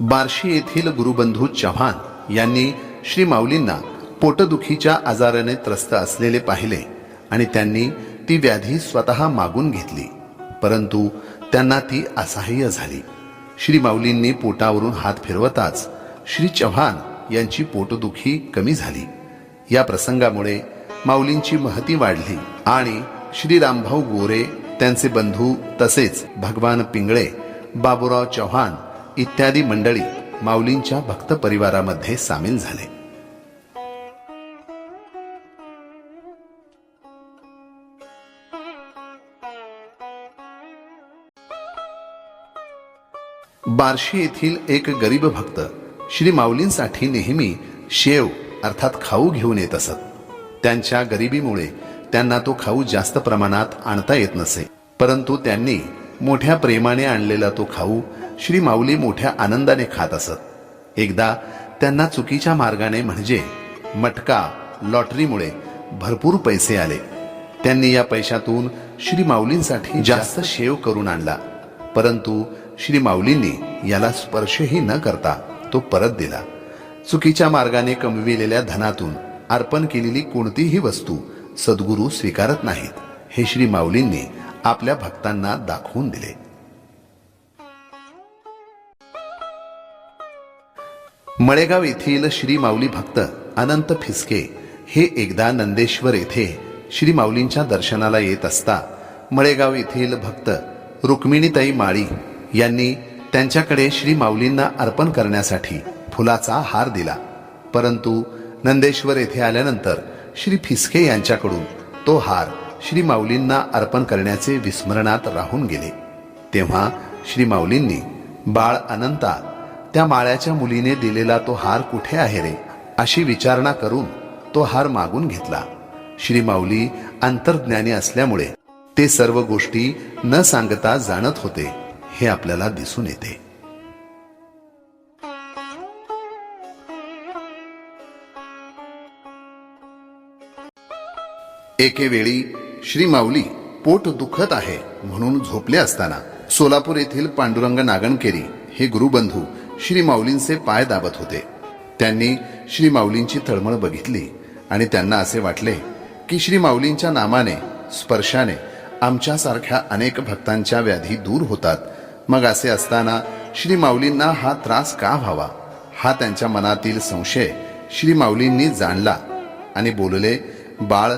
बार्शी येथील गुरुबंधू चव्हाण यांनी श्री माऊलींना पोटदुखीच्या आजाराने त्रस्त असलेले पाहिले आणि त्यांनी ती व्याधी स्वतः मागून घेतली. परंतु त्यांना ती असहाय्य झाली. श्री माऊलींनी पोटावरून हात फिरवताच श्री चव्हाण यांची पोटदुखी कमी झाली. या प्रसंगामुळे माऊलींची महती वाढली आणि श्री रामभाऊ गोरे त्यांचे बंधू तसेच भगवान पिंगळे बाबूराव चव्हाण इत्यादी मंडळी माऊलींच्या भक्त परिवारामध्ये सामील झाले. बार्शी येथील एक गरीब भक्त श्री माऊलींसाठी नेहमी शेव अर्थात खाऊ घेऊन येत असत. त्यांच्या गरिबीमुळे त्यांना तो खाऊ जास्त प्रमाणात आणता येत नसे परंतु त्यांनी मोठ्या प्रेमाने आणलेला तो खाऊ श्री माऊली मोठ्या आनंदाने खात असत. एकदा त्यांना चुकीच्या मार्गाने म्हणजे मटका लॉटरीमुळे भरपूर पैसे आले. त्यांनी या पैशातून श्री माऊलींसाठी जास्त शेव करून आणला. परंतु श्री माऊलींनी याला स्पर्शही न करता तो परत दिला. चुकीच्या मार्गाने कमविलेल्या धनातून अर्पण केलेली कोणतीही वस्तू सद्गुरू स्वीकारत नाहीत हे श्री माऊलींनी आपल्या भक्तांना दाखवून दिले. मळेगाव येथील श्री माऊली भक्त अनंत फिसके हे एकदा नंदेश्वर येथे श्री माऊलींच्या दर्शनाला येत असता मळेगाव येथील भक्त रुक्मिणीताई माळी यांनी त्यांच्याकडे श्री माऊलींना अर्पण करण्यासाठी फुलाचा हार दिला. परंतु नंदेश्वर येथे आल्यानंतर श्री फिसके यांच्याकडून तो हार श्री माऊलींना अर्पण करण्याचे विस्मरणात राहून गेले. तेव्हा श्री माऊलींनी बाळ अनंता त्या माळ्याच्या मुलीने दिलेला तो हार कुठे आहे रे? अशी विचारणा करून तो हार मागून घेतला. श्री माऊली अंतर्ज्ञानी असल्यामुळे ते सर्व गोष्टी न सांगता जाणत होते. हे आपल्याला दिसून येते. एके वेळी श्री माऊली पोट दुखत आहे म्हणून झोपले असताना सोलापूर येथील पांडुरंग नागणकेरी हे गुरुबंधू श्री माऊलींचे पाय दाबत होते. त्यांनी श्री माऊलींची तळमळ बघितली आणि त्यांना असे वाटले की श्री माऊलींच्या नामाने स्पर्शाने आमच्यासारख्या अनेक भक्तांच्या व्याधी दूर होतात. मग असे असताना श्री माऊलींना हा त्रास का व्हावा? हा त्यांच्या मनातील संशय श्री माऊलींनी जाणला आणि बोलले बाळ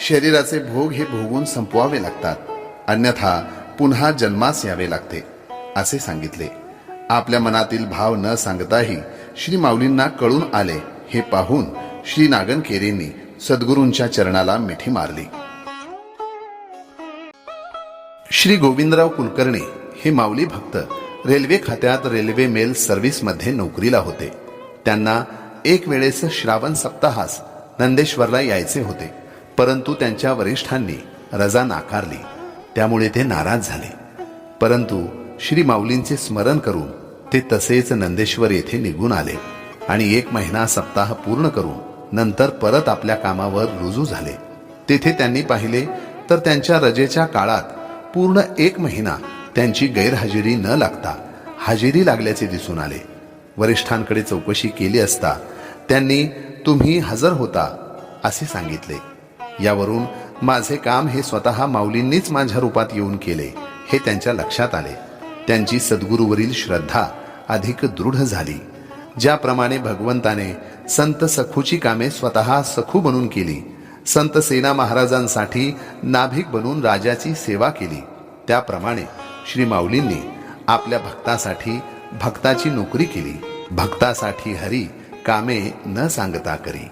शरीराचे भोग हे भोगून संपवावे लागतात. अन्यथा पुन्हा जन्मास यावे लागते असे सांगितले. आपल्या मनातील भाव न सांगताही श्री माऊलींना कळून आले हे पाहून श्री नागनकेरींनी सद्गुरूंच्या चरणाला मिठी मारली. श्री गोविंदराव कुलकर्णी हे माऊली भक्त रेल्वे खात्यात रेल्वे मेल सर्व्हिसमध्ये नोकरीला होते. त्यांना एक वेळेस श्रावण सप्ताहास नंदेश्वरला यायचे होते परंतु त्यांच्या वरिष्ठांनी रजा नाकारली. त्यामुळे ते नाराज झाले. परंतु श्री माऊलींचे स्मरण करून ते तसेच नंदेश्वर येथे निघून आले आणि एक महिना सप्ताह पूर्ण करून नंतर परत आपल्या कामावर रुजू झाले. तेथे त्यांनी पाहिले तर त्यांच्या रजेच्या काळात पूर्ण एक महिना त्यांची गैरहजेरी न लागता हजेरी लागल्याचे दिसून आले. वरिष्ठांकडे चौकशी केली असता त्यांनी तुम्ही हजर होता असे सांगितले. यावरून माझे काम हे स्वतः माऊलींनीच माझ्या रूपात येऊन केले हे त्यांच्या लक्षात आले. त्यांची सद्गुरूवरील श्रद्धा अधिक दृढ झाली. ज्याप्रमाणे भगवंताने संत सखूची कामे स्वतः सखू बनून केली. संत सेना महाराजांसाठी नाभिक बनून राजाची सेवा केली. त्याप्रमाणे श्री माऊलींनी आपल्या भक्तासाठी भक्ताची नोकरी केली. भक्तासाठी हरी कामे न सांगता करी.